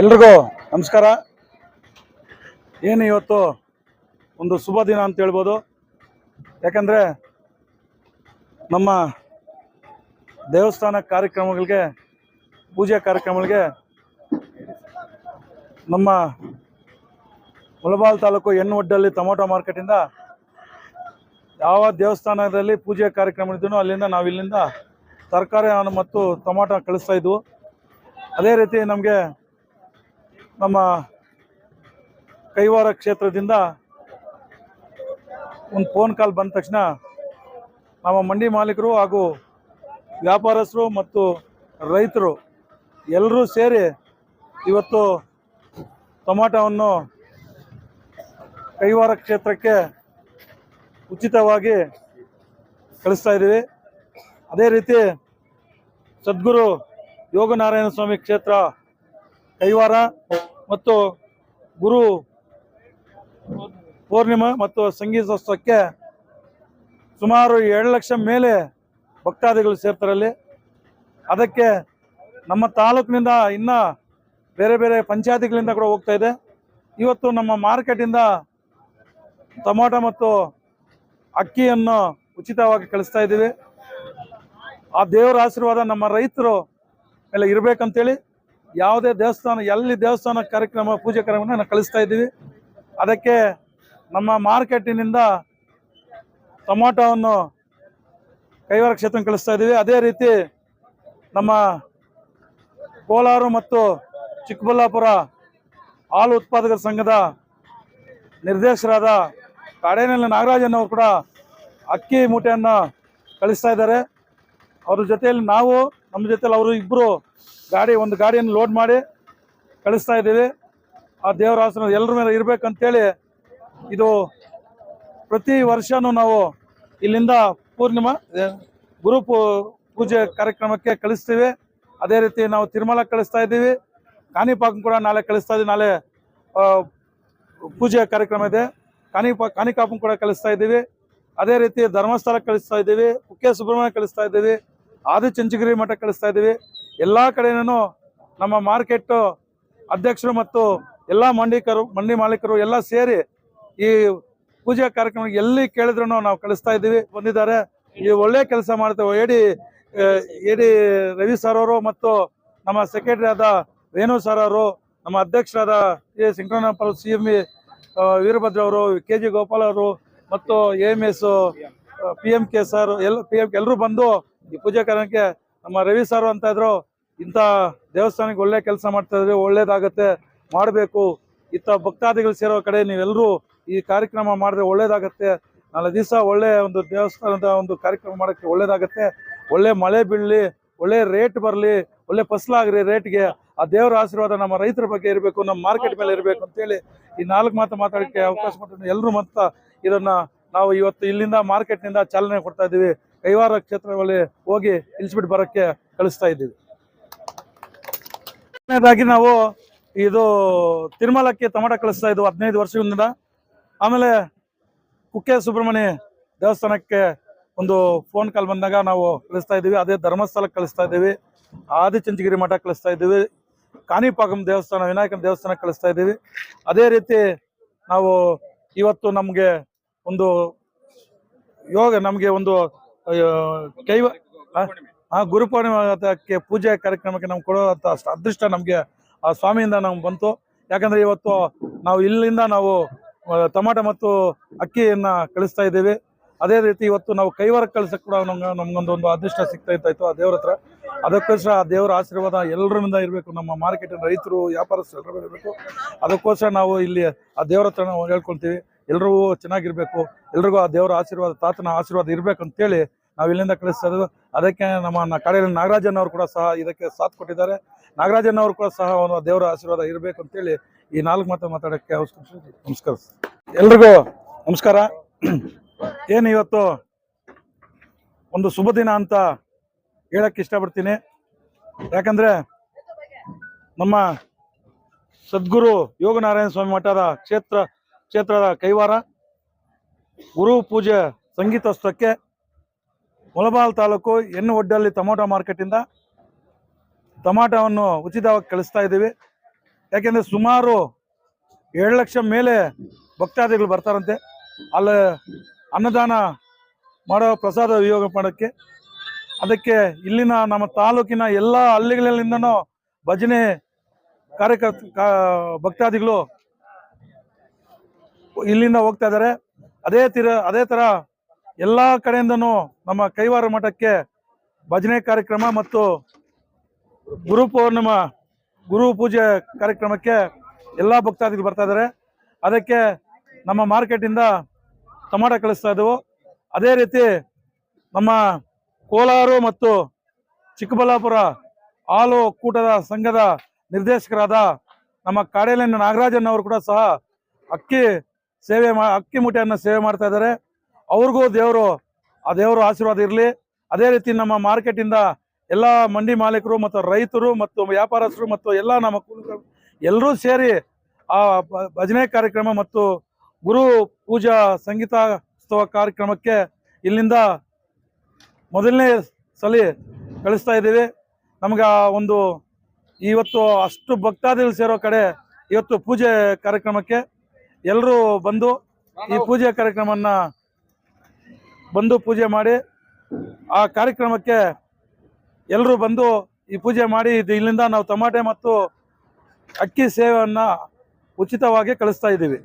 ಎಲ್ರಿಗೂ ನಮಸ್ಕಾರ. ಏನು ಇವತ್ತು ಒಂದು ಶುಭ ದಿನ ಅಂತ ಹೇಳ್ಬೋದು. ಯಾಕಂದರೆ ನಮ್ಮ ದೇವಸ್ಥಾನ ಕಾರ್ಯಕ್ರಮಗಳಿಗೆ, ಪೂಜೆ ಕಾರ್ಯಕ್ರಮಗಳಿಗೆ ನಮ್ಮ ಮುಳಬಾಲ್ ತಾಲೂಕು ಹೆಣ್ಣುವಡ್ಡಲ್ಲಿ ಟೊಮೊಟೊ ಮಾರ್ಕೆಟಿಂದ ಯಾವ ದೇವಸ್ಥಾನದಲ್ಲಿ ಪೂಜೆ ಕಾರ್ಯಕ್ರಮ ಇದ್ದೀನೋ ಅಲ್ಲಿಂದ ನಾವು ಇಲ್ಲಿಂದ ತರಕಾರಿ ಮತ್ತು ಟೊಮೊಟೊ ಕಳಿಸ್ತಾ ಇದ್ವು. ಅದೇ ರೀತಿ ನಮಗೆ ನಮ್ಮ ಕೈವಾರ ಕ್ಷೇತ್ರದಿಂದ ಒಂದು ಫೋನ್ ಕಾಲ್ ಬಂದ ತಕ್ಷಣ ನಮ್ಮ ಮಂಡಿ ಮಾಲೀಕರು ಹಾಗೂ ವ್ಯಾಪಾರಸ್ಥರು ಮತ್ತು ರೈತರು ಎಲ್ಲರೂ ಸೇರಿ ಇವತ್ತು ಟೊಮಾಟೋವನ್ನು ಕೈವಾರ ಕ್ಷೇತ್ರಕ್ಕೆ ಉಚಿತವಾಗಿ ಕಳಿಸ್ತಾ ಇದ್ದೀವಿ. ಅದೇ ರೀತಿ ಸದ್ಗುರು ಯೋಗನಾರಾಯಣ ಸ್ವಾಮಿ ಕ್ಷೇತ್ರ ಕೈವಾರ ಮತ್ತು ಗುರು ಪೂರ್ಣಿಮಾ ಮತ್ತು ಸಂಗೀತೋತ್ಸವಕ್ಕೆ ಸುಮಾರು ಏಳು ಲಕ್ಷ ಮೇಲೆ ಭಕ್ತಾದಿಗಳು ಸೇರ್ತಾರಲ್ಲಿ. ಅದಕ್ಕೆ ನಮ್ಮ ತಾಲೂಕಿನಿಂದ ಇನ್ನ ಬೇರೆ ಬೇರೆ ಪಂಚಾಯತಿಗಳಿಂದ ಕೂಡ ಹೋಗ್ತಾ ಇದೆ. ಇವತ್ತು ನಮ್ಮ ಮಾರ್ಕೆಟಿಂದ ಟೊಮಾಟೊ ಮತ್ತು ಅಕ್ಕಿಯನ್ನು ಉಚಿತವಾಗಿ ಕಳಿಸ್ತಾ ಇದ್ದೀವಿ. ಆ ದೇವರ ಆಶೀರ್ವಾದ ನಮ್ಮ ರೈತರು ಎಲ್ಲ ಇರಬೇಕಂತೇಳಿ ಯಾವುದೇ ದೇವಸ್ಥಾನ, ಎಲ್ಲಿ ದೇವಸ್ಥಾನ ಕಾರ್ಯಕ್ರಮ, ಪೂಜೆ ಕಾರ್ಯಕ್ರಮ ನಾವು ಕಳಿಸ್ತಾ ಇದ್ದೀವಿ. ಅದಕ್ಕೆ ನಮ್ಮ ಮಾರ್ಕೆಟಿನಿಂದ ಟೊಮಾಟೋವನ್ನು ಕೈವಾರ ಕ್ಷೇತ್ರ ಕಳಿಸ್ತಾ ಇದ್ದೀವಿ. ಅದೇ ರೀತಿ ನಮ್ಮ ಕೋಲಾರ ಮತ್ತು ಚಿಕ್ಕಬಳ್ಳಾಪುರ ಹಾಲು ಉತ್ಪಾದಕರ ಸಂಘದ ನಿರ್ದೇಶಕರಾದ ಕಾಡೇನಲ್ಲಿ ನಾಗರಾಜನ್ ಅವರು ಕೂಡ ಅಕ್ಕಿ ಮೂಟೆಯನ್ನು ಕಳಿಸ್ತಾ ಇದ್ದಾರೆ. ಅವ್ರ ಜೊತೆಯಲ್ಲಿ ನಾವು ನಮ್ಮ ಜೊತೆಲಿ ಅವರು ಇಬ್ಬರು ಗಾಡಿ, ಒಂದು ಗಾಡಿಯನ್ನು ಲೋಡ್ ಮಾಡಿ ಕಳಿಸ್ತಾ ಇದ್ದೀವಿ. ಆ ದೇವರ ಆಸನ ಎಲ್ಲರ ಮೇಲೆ ಇರಬೇಕಂತೇಳಿ ಇದು ಪ್ರತಿ ವರ್ಷನೂ ನಾವು ಇಲ್ಲಿಂದ ಪೂರ್ಣಿಮಾ ಗುರು ಪೂಜೆ ಕಾರ್ಯಕ್ರಮಕ್ಕೆ ಕಳಿಸ್ತೀವಿ. ಅದೇ ರೀತಿ ನಾವು ತಿರುಮಲ ಕಳಿಸ್ತಾ ಇದ್ದೀವಿ. ಕಾಣಿಪಾಕ ಕೂಡ ನಾಳೆ ಕಳಿಸ್ತಾ ಇದ್ದೀವಿ. ನಾಳೆ ಪೂಜೆ ಕಾರ್ಯಕ್ರಮ ಇದೆ. ಕಾಣಿಪಾ ಕಾಣಿಕಾಪಂ ಕೂಡ ಕಳಿಸ್ತಾ ಇದ್ದೀವಿ. ಅದೇ ರೀತಿ ಧರ್ಮಸ್ಥಳ ಕಳಿಸ್ತಾ ಇದ್ದೀವಿ. ಕುಕ್ಕೆ ಸುಬ್ರಹ್ಮಣ್ಯ ಕಳಿಸ್ತಾ ಇದ್ದೀವಿ. ಆದಿಚುಂಚನಗಿರಿ ಮಠ ಕಳಿಸ್ತಾ ಇದ್ದೀವಿ ಎಲ್ಲ ಕಡೆನೂ ನಮ್ಮ ಮಾರ್ಕೆಟ್ ಅಧ್ಯಕ್ಷರು ಮತ್ತು ಎಲ್ಲ ಮಂಡಿಕರು, ಮಂಡಿ ಮಾಲೀಕರು ಎಲ್ಲ ಸೇರಿ ಈ ಪೂಜೆ ಕಾರ್ಯಕ್ರಮ ಎಲ್ಲಿ ಕೇಳಿದ್ರು ನಾವು ಕಳಿಸ್ತಾ ಇದ್ದೀವಿ ಬಂದಿದ್ದಾರೆ. ಈ ಒಳ್ಳೆ ಕೆಲಸ ಮಾಡ್ತೇವೆ. ಎಡಿ ಎಡಿ ರವಿ ಸರ್ ಅವರು ಮತ್ತು ನಮ್ಮ ಸೆಕ್ರೆಟರಿ ಆದ ರೇಣು ಸರ್ ಅವರು, ನಮ್ಮ ಅಧ್ಯಕ್ಷರಾದ ಎ ಸಿಂಕ್ರೋನಪಲ್ ಸಿ ಎಂ ವೀರಭದ್ರ ಅವರು, ಕೆ ಜಿ ಗೋಪಾಲ್ ಅವರು ಮತ್ತು A M S P M K sir ಎಲ್ಲ, ಪಿ ಎಂ, ಎಲ್ಲರೂ ಬಂದು ಈ ಪೂಜೆ ಕಾರಣಕ್ಕೆ ನಮ್ಮ ರವಿ ಸರ್ ಅಂತ ಇದ್ರು, ಇಂಥ ದೇವಸ್ಥಾನಕ್ಕೆ ಒಳ್ಳೆ ಕೆಲಸ ಮಾಡ್ತಾ ಇದ್ರೆ, ಒಳ್ಳೇದಾಗತ್ತೆ, ಮಾಡಬೇಕು. ಇಂಥ ಭಕ್ತಾದಿಗಳು ಸೇರೋ ಕಡೆ ನೀವೆಲ್ಲರೂ ಈ ಕಾರ್ಯಕ್ರಮ ಮಾಡಿದ್ರೆ ಒಳ್ಳೇದಾಗತ್ತೆ. ನಾಲ್ಕು ದಿವಸ ಒಳ್ಳೆ ಒಂದು ದೇವಸ್ಥಾನದ ಒಂದು ಕಾರ್ಯಕ್ರಮ ಮಾಡೋಕ್ಕೆ ಒಳ್ಳೇದಾಗತ್ತೆ. ಒಳ್ಳೆ ಮಳೆ ಬೀಳಲಿ, ಒಳ್ಳೆ ರೇಟ್ ಬರಲಿ, ಒಳ್ಳೆ ಫಸಲಾಗ್ರಿ ರೇಟ್ಗೆ. ಆ ದೇವರ ಆಶೀರ್ವಾದ ನಮ್ಮ ರೈತರ ಬಗ್ಗೆ ಇರಬೇಕು, ನಮ್ಮ ಮಾರ್ಕೆಟ್ ಮೇಲೆ ಇರಬೇಕು ಅಂತೇಳಿ ಈ ನಾಲ್ಕು ಮಾತು ಮಾತಾಡೋಕ್ಕೆ ಅವಕಾಶ ಕೊಟ್ಟು ಎಲ್ಲರೂ ಮತ್ತ ಇದನ್ನ ನಾವು ಇವತ್ತು ಇಲ್ಲಿಂದ ಮಾರ್ಕೆಟ್ನಿಂದ ಚಾಲನೆ ಕೊಡ್ತಾ ಇದ್ದೀವಿ. ಕೈವಾರ ಕ್ಷೇತ್ರಗಳಲ್ಲಿ ಹೋಗಿ ಇಳಿಸ್ಬಿಟ್ಟು ಬರೋಕ್ಕೆ ಕಳಿಸ್ತಾ ಇದ್ದೀವಿ. ಮೊದಲನೇದಾಗಿ ನಾವು ಇದು ತಿರುಮಲಕ್ಕೆ ಟೊಮಾಟೊ ಕಳಿಸ್ತಾ ಇದ್ವು ಹದಿನೈದು ವರ್ಷದಿಂದ ಆಮೇಲೆ ಕುಕ್ಕೆ ಸುಬ್ರಹ್ಮಣ್ಯ ದೇವಸ್ಥಾನಕ್ಕೆ ಒಂದು ಫೋನ್ ಕಾಲ್ ಬಂದಾಗ ನಾವು ಕಳಿಸ್ತಾ ಇದ್ದೀವಿ. ಅದೇ ಧರ್ಮಸ್ಥಳಕ್ಕೆ ಕಳಿಸ್ತಾ ಇದ್ದೀವಿ. ಆದಿಚಂಚಗಿರಿ ಮಠ ಕಳಿಸ್ತಾ ಇದ್ದೀವಿ. ಕಾಣಿಪಾಕಂ ದೇವಸ್ಥಾನ, ವಿನಾಯಕನ ದೇವಸ್ಥಾನಕ್ಕೆ ಕಳಿಸ್ತಾ ಇದ್ದೀವಿ. ಅದೇ ರೀತಿ ನಾವು ಇವತ್ತು ನಮಗೆ ಒಂದು ಯೋಗ, ನಮಗೆ ಒಂದು ಕೈವ ಆ, ಪೂರ್ಣಿಮಾಕ್ಕೆ ಪೂಜೆ ಕಾರ್ಯಕ್ರಮಕ್ಕೆ ನಾವು ಅಷ್ಟು ಅದೃಷ್ಟ ನಮಗೆ ಆ ಸ್ವಾಮಿಯಿಂದ ನಮ್ಗೆ ಬಂತು. ಯಾಕಂದ್ರೆ ಇವತ್ತು ನಾವು ಇಲ್ಲಿಂದ ನಾವು ಟಮಾಟ ಮತ್ತು ಅಕ್ಕಿಯನ್ನ ಕಳಿಸ್ತಾ ಇದ್ದೀವಿ. ಅದೇ ರೀತಿ ಇವತ್ತು ನಾವು ಕೈವಾರ ಕಳ್ಸಕ್ಕೆ ಕೂಡ ನಮ್ಗೆ ನಮ್ಗೊಂದು ಒಂದು ಅದೃಷ್ಟ ಸಿಗ್ತಾ ಇತ್ತು ಆ ದೇವ್ರ ಹತ್ರ. ಅದಕ್ಕೋಸ್ಕರ ಆ ದೇವರ ಆಶೀರ್ವಾದ ಎಲ್ಲರಿಂದ ಇರಬೇಕು. ನಮ್ಮ ಮಾರ್ಕೆಟಿನ ರೈತರು ವ್ಯಾಪಾರಸ್ಥರು ಇರಬೇಕು. ಅದಕ್ಕೋಸ್ಕರ ನಾವು ಇಲ್ಲಿ ಆ ದೇವ್ರ ಹತ್ರ ನಾವು ಹೇಳ್ಕೊಳ್ತೀವಿ. ಎಲ್ರಿಗೂ ಚೆನ್ನಾಗಿರ್ಬೇಕು. ಎಲ್ರಿಗೂ ಆ ದೇವರ ಆಶೀರ್ವಾದ ತಾತನ ಆಶೀರ್ವಾದ ಇರ್ಬೇಕಂತ ಅಂತೇಳಿ ನಾವು ಇಲ್ಲಿಂದ ಕಳಿಸ್ತಾ ಅದಕ್ಕೆ ನಮ್ಮ ಕಡೆಯಲ್ಲಿ ನಾಗರಾಜನ್ ಅವರು ಕೂಡ ಸಹ ಇದಕ್ಕೆ ಸಾಥ್ ಕೊಟ್ಟಿದ್ದಾರೆ. ನಾಗರಾಜನ್ ಅವರು ಕೂಡ ಸಹ ಒಂದು ದೇವರ ಆಶೀರ್ವಾದ ಇರಬೇಕು ಅಂತೇಳಿ ಈ ನಾಲ್ಕು ಮಾತು ಮಾತಾಡೋಕ್ಕೆ ನಮಸ್ಕಾರ ಎಲ್ರಿಗೂ ನಮಸ್ಕಾರ. ಏನು ಇವತ್ತು ಒಂದು ಶುಭ ದಿನ ಅಂತ ಹೇಳಕ್ಕೆ ಇಷ್ಟಪಡ್ತೀನಿ. ಯಾಕಂದರೆ ನಮ್ಮ ಸದ್ಗುರು ಯೋಗನಾರಾಯಣ ಸ್ವಾಮಿ ಮಠದ ಕ್ಷೇತ್ರ, ಕ್ಷೇತ್ರದ ಕೈವಾರ ಗುರು ಪೂಜೆ ಸಂಗೀತೋತ್ಸವಕ್ಕೆ ಮುಳಬಾಲ್ ತಾಲೂಕು ಎನ್ನು ಒಡ್ಡಲ್ಲಿ ಟೊಮೊಟೊ ಮಾರ್ಕೆಟಿಂದ ಟೊಮಾಟೋವನ್ನು ಉಚಿತವಾಗಿ ಕಳಿಸ್ತಾ ಇದ್ದೀವಿ. ಯಾಕೆಂದರೆ ಸುಮಾರು ಏಳು ಲಕ್ಷ ಮೇಲೆ ಭಕ್ತಾದಿಗಳು ಬರ್ತಾರಂತೆ. ಅಲ್ಲಿ ಅನ್ನದಾನ ಮಾಡೋ ಪ್ರಸಾದ ವಿಯೋಗ ಮಾಡೋಕ್ಕೆ. ಅದಕ್ಕೆ ಇಲ್ಲಿನ ನಮ್ಮ ತಾಲೂಕಿನ ಎಲ್ಲ ಹಳ್ಳಿಗಳಿಂದನೂ ಭಜನೆ ಕಾರ್ಯಕರ್ತ ಭಕ್ತಾದಿಗಳು ಇಲ್ಲಿಂದ ಹೋಗ್ತಾ ಇದ್ದಾರೆ. ಅದೇ ತೀರ, ಅದೇ ಥರ ಎಲ್ಲ ಕಡೆಯಿಂದನೂ ನಮ್ಮ ಕೈವಾರ ಮಠಕ್ಕೆ ಭಜನೆ ಕಾರ್ಯಕ್ರಮ ಮತ್ತು ಗುರು ಪೌರ್ಣಿಮಾ, ಗುರು ಪೂಜೆ ಕಾರ್ಯಕ್ರಮಕ್ಕೆ ಎಲ್ಲ ಭಕ್ತಾದಿಗಳು ಬರ್ತಾ ಇದ್ದಾರೆ. ಅದಕ್ಕೆ ನಮ್ಮ ಮಾರ್ಕೆಟಿಂದ ಟೊಮಾಟೊ ಕಳಿಸ್ತಾ ಇದ್ದವು. ಅದೇ ರೀತಿ ನಮ್ಮ ಕೋಲಾರ ಮತ್ತು ಚಿಕ್ಕಬಳ್ಳಾಪುರ ಹಾಲು ಕೂಟದ ಸಂಘದ ನಿರ್ದೇಶಕರಾದ ನಮ್ಮ ಕಾಡೇಲಿನ ನಾಗರಾಜನ್ ಅವರು ಕೂಡ ಸಹ ಅಕ್ಕಿ ಸೇವೆ ಮಾ, ಅಕ್ಕಿ ಮೂಟೆಯನ್ನು ಸೇವೆ ಮಾಡ್ತಾ ಇದ್ದಾರೆ. ಅವ್ರಿಗೂ ದೇವರು, ಆ ದೇವರು ಆಶೀರ್ವಾದ ಇರಲಿ. ಅದೇ ರೀತಿ ನಮ್ಮ ಮಾರ್ಕೆಟಿಂದ ಎಲ್ಲ ಮಂಡಿ ಮಾಲೀಕರು ಮತ್ತು ರೈತರು ಮತ್ತು ವ್ಯಾಪಾರಸ್ಥರು ಮತ್ತು ಎಲ್ಲ ನಮ್ಮ ಎಲ್ಲರೂ ಸೇರಿ ಆ ಭಜನೆ ಕಾರ್ಯಕ್ರಮ ಮತ್ತು ಗುರು ಪೂಜಾ ಸಂಗೀತೋತ್ಸವ ಕಾರ್ಯಕ್ರಮಕ್ಕೆ ಇಲ್ಲಿಂದ ಮೊದಲನೇ ಸಲ ಕಳಿಸ್ತಾ ಇದ್ದೀವಿ. ನಮ್ಗೆ ಒಂದು ಇವತ್ತು ಅಷ್ಟು ಭಕ್ತಾದಿಗಳು ಸೇರೋ ಕಡೆ ಇವತ್ತು ಪೂಜೆ ಕಾರ್ಯಕ್ರಮಕ್ಕೆ ಎಲ್ಲರೂ ಬಂದು ಈ ಪೂಜೆ ಕಾರ್ಯಕ್ರಮವನ್ನು ಬಂದು ಪೂಜೆ ಮಾಡಿ ಆ ಕಾರ್ಯಕ್ರಮಕ್ಕೆ ಎಲ್ಲರೂ ಬಂದು ಈ ಪೂಜೆ ಮಾಡಿ ಇದು ಇಲ್ಲಿಂದ ನಾವು ತಮಾಟೆ ಮತ್ತು ಅಕ್ಕಿ ಸೇವೆಯನ್ನು ಉಚಿತವಾಗಿ ಕಳಿಸ್ತಾ ಇದ್ದೀವಿ.